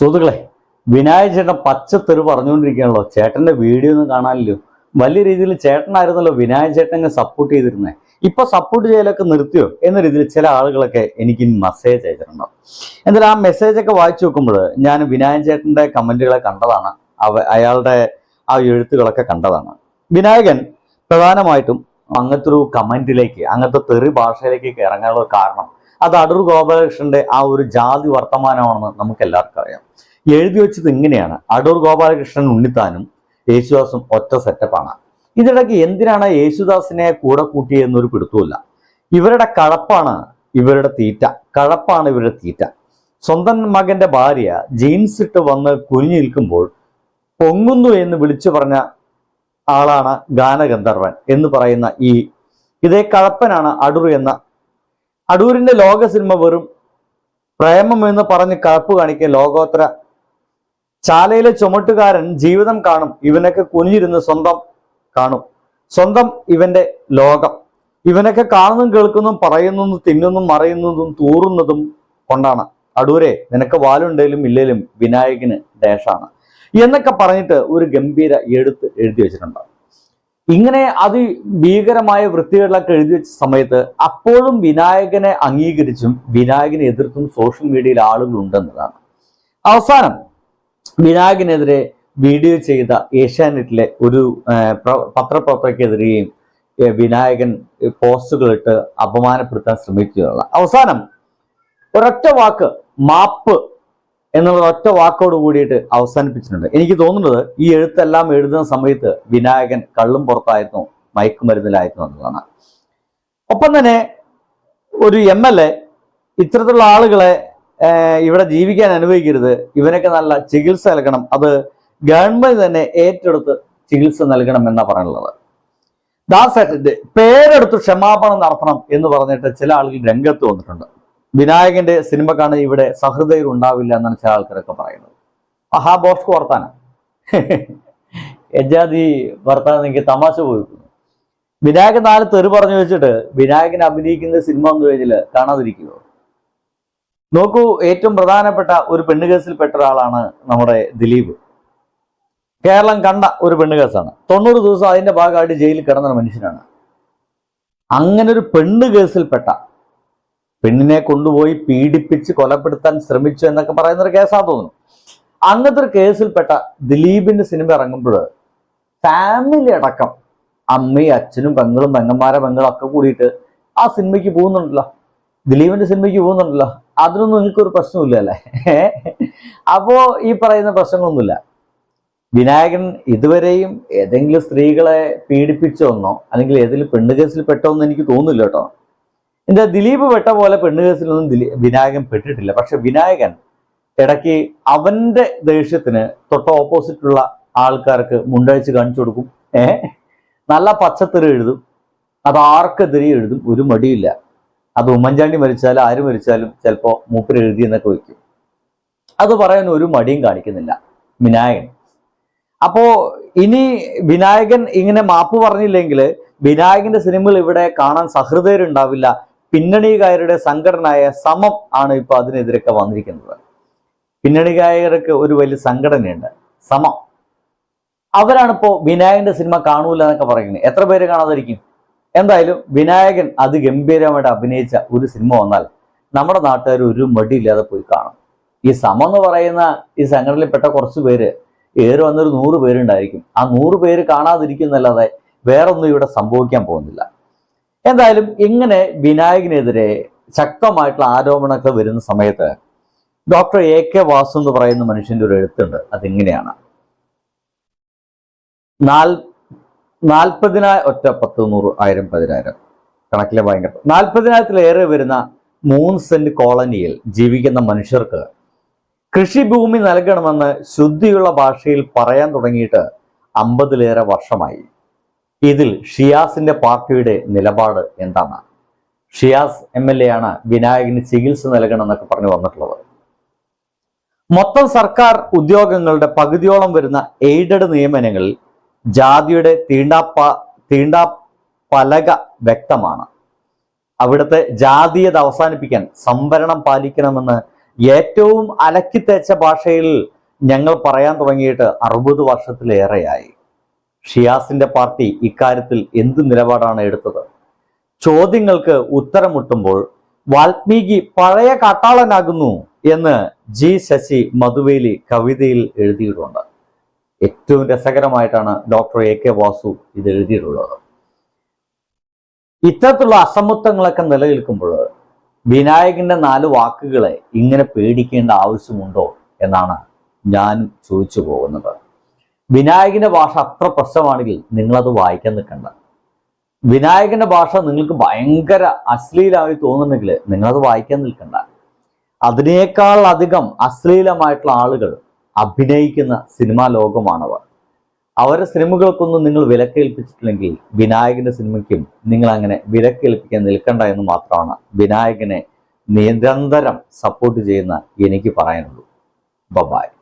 സുഹൃത്തുക്കളെ വിനായക ചേട്ടൻ പച്ചത്തെറി പറഞ്ഞുകൊണ്ടിരിക്കുകയാണല്ലോ. ചേട്ടന്റെ വീഡിയോ ഒന്നും കാണാനില്ലോ വലിയ രീതിയിൽ ചേട്ടനായിരുന്നല്ലോ വിനായക ചേട്ടനെ സപ്പോർട്ട് ചെയ്തിരുന്നത് ഇപ്പൊ സപ്പോർട്ട് ചെയ്യലൊക്കെ നിർത്തിയോ? എന്ന രീതിയിൽ ചില ആളുകളൊക്കെ എനിക്ക് മെസ്സേജ് അയച്ചിട്ടുണ്ടോ എന്നാൽ ആ മെസ്സേജ് ഒക്കെ വായിച്ചു നോക്കുമ്പോൾ ഞാൻ വിനായക ചേട്ടന്റെ കമന്റുകളെ കണ്ടതാണ്. അവ അയാളുടെ ആ എഴുത്തുകളൊക്കെ കണ്ടതാണ്. വിനായകൻ പ്രധാനമായിട്ടും അങ്ങനത്തെ ഒരു കമന്റിലേക്ക് അങ്ങനത്തെ തെറി ഭാഷയിലേക്ക് ഇറങ്ങാനുള്ള കാരണം അത് അടൂർ ഗോപാലകൃഷ്ണന്റെ ആ ഒരു ജാതി വർത്തമാനമാണെന്ന് നമുക്ക് എല്ലാവർക്കും അറിയാം എഴുതി വെച്ചത് ഇങ്ങനെയാണ്. അടൂർ ഗോപാലകൃഷ്ണൻ ഉണ്ണിത്താനും യേശുദാസും ഒറ്റ സെറ്റപ്പാണ് ഇതിനിടയ്ക്ക് എന്തിനാണ് യേശുദാസിനെ കൂടെ കൂട്ടിയെന്നൊരു പിടുത്തമില്ല ഇവരുടെ കഴപ്പാണ് ഇവരുടെ തീറ്റ. കഴപ്പാണ് ഇവരുടെ തീറ്റ. സ്വന്തം മകന്റെ ഭാര്യ ജീൻസ് ഇട്ട് വന്ന് കുഞ്ഞു നിൽക്കുമ്പോൾ പൊങ്ങുന്നു എന്ന് വിളിച്ചു പറഞ്ഞ ആളാണ് ഗാനഗന്ധർവൻ എന്ന് പറയുന്ന ഈ ഇതേ കഴപ്പനാണ് അടൂർ എന്ന അടൂരിന്റെ ലോക സിനിമ വെറും പ്രേമം എന്ന് പറഞ്ഞ് കഴപ്പ് കാണിക്കുക ലോകോത്തര ചാലയിലെ ചുമട്ടുകാരൻ ജീവിതം കാണും. ഇവനൊക്കെ കുനിഞ്ഞിരുന്ന് സ്വന്തം കാണും. സ്വന്തം ഇവന്റെ ലോകം. ഇവനൊക്കെ കാണുന്നതും കേൾക്കുന്നതും പറയുന്നതും തിന്നുന്നതും മറയുന്നതും തൂറുന്നതും കൊണ്ടാണ്. അടൂരെ നിനക്ക് വാലുണ്ടേലും ഇല്ലേലും വിനായകന് ദേഷാണ് എന്നൊക്കെ പറഞ്ഞിട്ട് ഒരു ഗംഭീര എഴുത്ത് എഴുതി വെച്ചിട്ടുണ്ട്. ഇങ്ങനെ അതിഭീകരമായ വൃത്തികളിലൊക്കെ എഴുതി വെച്ച സമയത്ത് അപ്പോഴും വിനായകനെ അംഗീകരിച്ചും വിനായകനെ എതിർത്തും സോഷ്യൽ മീഡിയയിൽ ആളുകൾ ഉണ്ടെന്നതാണ് അവസാനം വിനായകനെതിരെ വീഡിയോ ചെയ്ത ഏഷ്യാനെറ്റിലെ ഒരു പത്രപ്രവർത്തകർക്കെതിരെയും വിനായകൻ പോസ്റ്റുകളിട്ട് അപമാനപ്പെടുത്താൻ ശ്രമിക്കുകയുള്ള അവസാനം ഒരൊറ്റ വാക്ക് മാപ്പ് എന്നുള്ള ഒറ്റ വാക്കോട് കൂടിയിട്ട് അവസാനിപ്പിച്ചിട്ടുണ്ട്. എനിക്ക് തോന്നുന്നത് ഈ എഴുത്തെല്ലാം എഴുതുന്ന സമയത്ത് വിനായകൻ കള്ളും പുറത്തായിരുന്നു മയക്കുമരുന്നിലായിരുന്നു എന്നതാണ് ഒപ്പം തന്നെ ഒരു എം എൽ എ ഇത്തരത്തിലുള്ള ആളുകളെ ഇവിടെ ജീവിക്കാൻ അനുവദിക്കരുത് ഇവനൊക്കെ നല്ല ചികിത്സ നൽകണം അത് ഗവൺമെന്റ് തന്നെ ഏറ്റെടുത്ത് ചികിത്സ നൽകണം എന്നാ പറയാനുള്ളത്. ദാസേട്ടന്റെ പേരെടുത്ത് ക്ഷമാപണം നടത്തണം എന്ന് പറഞ്ഞിട്ട് ചില ആളുകൾ രംഗത്ത് വന്നിട്ടുണ്ട്. വിനായകന്റെ സിനിമ കാണാൻ ഇവിടെ സഹൃദയർ ഉണ്ടാവില്ല എന്നാണ് ചില ആൾക്കാരൊക്കെ പറയുന്നത്. ആഹാ ബോസ് വർത്താന. യജാതി വർത്താനം എനിക്ക് തമാശ പോയിരുന്നു വിനായകൻ നാല് തെറി പറഞ്ഞു വെച്ചിട്ട് വിനായകൻ അഭിനയിക്കുന്ന സിനിമ എന്ന് കഴിഞ്ഞില്ല കാണാതിരിക്കുമോ നോക്കൂ ഏറ്റവും പ്രധാനപ്പെട്ട ഒരു പെണ്ണ് കേസിൽപ്പെട്ട ഒരാളാണ് നമ്മുടെ ദിലീപ്. കേരളം കണ്ട ഒരു പെണ്ണ് കേസാണ് തൊണ്ണൂറ് ദിവസം അതിന്റെ ഭാഗമായിട്ട് ജയിലിൽ കിടന്ന മനുഷ്യനാണ്. അങ്ങനെ ഒരു പെണ്ണ് കേസിൽപ്പെട്ട പെണ്ണിനെ കൊണ്ടുപോയി പീഡിപ്പിച്ച് കൊലപ്പെടുത്താൻ ശ്രമിച്ചു എന്നൊക്കെ പറയുന്ന ഒരു കേസാ തോന്നുന്നു. അങ്ങനത്തെ ഒരു കേസിൽപ്പെട്ട ദിലീപിന്റെ സിനിമ ഇറങ്ങുമ്പോൾ ഫാമിലി അടക്കം അമ്മയും അച്ഛനും പെങ്ങളും പെങ്ങന്മാരെ പെങ്ങളും ഒക്കെ കൂടിയിട്ട് ആ സിനിമയ്ക്ക് പോകുന്നുണ്ടല്ലോ. ദിലീപിന്റെ സിനിമയ്ക്ക് പോകുന്നുണ്ടല്ലോ. അതിനൊന്നും എനിക്കൊരു പ്രശ്നമില്ല അല്ലേ? അപ്പോ ഈ പറയുന്ന പ്രശ്നങ്ങളൊന്നുമില്ല. വിനായകൻ ഇതുവരെയും ഏതെങ്കിലും സ്ത്രീകളെ പീഡിപ്പിച്ചോന്നോ അല്ലെങ്കിൽ ഏതെങ്കിലും പെണ്ണുകേസിൽ പെട്ടോന്നോ എനിക്ക് തോന്നുന്നില്ല കേട്ടോ. എന്താ ദിലീപ് പെട്ട പോലെ പെണ്ണ് കേസിലൊന്നും വിനായകൻ പെട്ടിട്ടില്ല. പക്ഷെ വിനായകൻ ഇടയ്ക്ക് അവന്റെ ദേഷ്യത്തിന് തൊട്ട ഓപ്പോസിറ്റുള്ള ആൾക്കാർക്ക് മുണ്ടഴിച്ച് കാണിച്ചു കൊടുക്കും. ഏ? നല്ല പച്ചത്തെറി എഴുതും. അത് ആർക്കെതിരെ എഴുതും. ഒരു മടിയില്ല. അത് ഉമ്മൻചാണ്ടി മരിച്ചാലും ആര് മരിച്ചാലും ചിലപ്പോൾ മൂപ്പര് എഴുതി എന്നൊക്കെ വയ്ക്കും. അത് പറയാൻ ഒരു മടിയും കാണിക്കുന്നില്ല വിനായകൻ. അപ്പോ ഇനി വിനായകൻ ഇങ്ങനെ മാപ്പ് പറഞ്ഞില്ലെങ്കിൽ വിനായകന്റെ സിനിമകൾ ഇവിടെ കാണാൻ സഹൃദയരുണ്ടാവില്ല. പിന്നണികാരുടെ സംഘടനയായ സമം ആണ് ഇപ്പോൾ അതിനെതിരൊക്കെ വന്നിരിക്കുന്നത്. പിന്നണി പിന്നണികായകർക്ക് ഒരു വലിയ സംഘടനയുണ്ട് സമം. അവരാണിപ്പോ വിനായകന്റെ സിനിമ കാണൂല എന്നൊക്കെ പറയുന്നത്. എത്ര പേര് കാണാതിരിക്കും എന്തായാലും വിനായകൻ അതിഗംഭീരമായിട്ട് അഭിനയിച്ച ഒരു സിനിമ വന്നാൽ നമ്മുടെ നാട്ടുകാർ ഒരു മടിയില്ലാതെ പോയി കാണും. ഈ സമം എന്ന് പറയുന്ന ഈ സംഘടനയിൽപ്പെട്ട കുറച്ച് പേര് ഏറെ വന്നൊരു നൂറ് പേരുണ്ടായിരിക്കും. ആ നൂറ് പേര് കാണാതിരിക്കുന്നല്ലാതെ വേറൊന്നും ഇവിടെ സംഭവിക്കാൻ പോകുന്നില്ല. എന്തായാലും ഇങ്ങനെ വിനായകനെതിരെ ശക്തമായിട്ടുള്ള ആരോപണമൊക്കെ വരുന്ന സമയത്ത് ഡോക്ടർ എ കെ വാസു എന്ന് പറയുന്ന മനുഷ്യന്റെ ഒരു എഴുത്തുണ്ട്. അതിങ്ങനെയാണ്? നാൽ നാൽപ്പതിനായിരം ഒറ്റ പത്ത് നൂറ് ആയിരം പതിനായിരം. കണക്കിലെ ഭയങ്കര നാൽപ്പതിനായിരത്തിലേറെ വരുന്ന മൂന്ന് സെന്റ് കോളനിയിൽ ജീവിക്കുന്ന മനുഷ്യർക്ക് കൃഷിഭൂമി നൽകണമെന്ന് ശുദ്ധിയുള്ള ഭാഷയിൽ പറയാൻ തുടങ്ങിയിട്ട് അമ്പതിലേറെ വർഷമായി. ഇതിൽ ഷിയാസിന്റെ പാർട്ടിയുടെ നിലപാട് എന്താണ്? ഷിയാസ് എം എൽ എ ആണ് വിനായകന് ചികിത്സ നൽകണം എന്നൊക്കെ പറഞ്ഞു വന്നിട്ടുള്ളത്. മൊത്തം സർക്കാർ ഉദ്യോഗങ്ങളുടെ പകുതിയോളം വരുന്ന എയ്ഡഡ് നിയമനങ്ങളിൽ ജാതിയുടെ തീണ്ടാപ്പ തീണ്ടാ പലക വ്യക്തമാണ്. അവിടുത്തെ ജാതീയത അവസാനിപ്പിക്കാൻ സംവരണം പാലിക്കണമെന്ന് ഏറ്റവും അലക്കിത്തേച്ച ഭാഷയിൽ ഞങ്ങൾ പറയാൻ തുടങ്ങിയിട്ട് അറുപത് വർഷത്തിലേറെയായി. ഷിയാസിന്റെ പാർട്ടി ഇക്കാര്യത്തിൽ എന്ത് നിലപാടാണ് എടുത്തത്? ചോദ്യങ്ങൾക്ക് ഉത്തരമുട്ടുമ്പോൾ വാൽമീകി പഴയ കാട്ടാളനാകുന്നു എന്ന് ജി ശശി മധുവേലി കവിതയിൽ എഴുതിയിട്ടുണ്ട്. ഏറ്റവും രസകരമായിട്ടാണ് ഡോക്ടർ എ കെ വാസു ഇത് എഴുതിയിട്ടുള്ളത്. ഇത്തരത്തിലുള്ള അസമത്വങ്ങളൊക്കെ നിലനിൽക്കുമ്പോൾ വിനായകന്റെ നാല് വാക്കുകളെ ഇങ്ങനെ പേടിക്കേണ്ട ആവശ്യമുണ്ടോ എന്നാണ് ഞാൻ ചോദിച്ചു പോകുന്നത്. വിനായകന്റെ ഭാഷ അത്ര പ്രശ്നമാണെങ്കിൽ നിങ്ങളത് വായിക്കാൻ നിൽക്കണ്ട. വിനായകന്റെ ഭാഷ നിങ്ങൾക്ക് ഭയങ്കര അശ്ലീലമായി തോന്നുന്നുണ്ടെങ്കിൽ നിങ്ങളത് വായിക്കാൻ നിൽക്കണ്ട. അതിനേക്കാൾ അധികം അശ്ലീലമായിട്ടുള്ള ആളുകൾ അഭിനയിക്കുന്ന സിനിമാ ലോകമാണവർ. അവരുടെ സിനിമകൾക്കൊന്നും നിങ്ങൾ വിലക്കേൽപ്പിച്ചിട്ടില്ലെങ്കിൽ വിനായകന്റെ സിനിമയ്ക്കും നിങ്ങൾ അങ്ങനെ വിലക്കേൽപ്പിക്കാൻ നിൽക്കണ്ട എന്ന് മാത്രമാണ് വിനായകനെ നിരന്തരം സപ്പോർട്ട് ചെയ്യുന്ന എനിക്ക് പറയാനുള്ളൂ. ബബായ്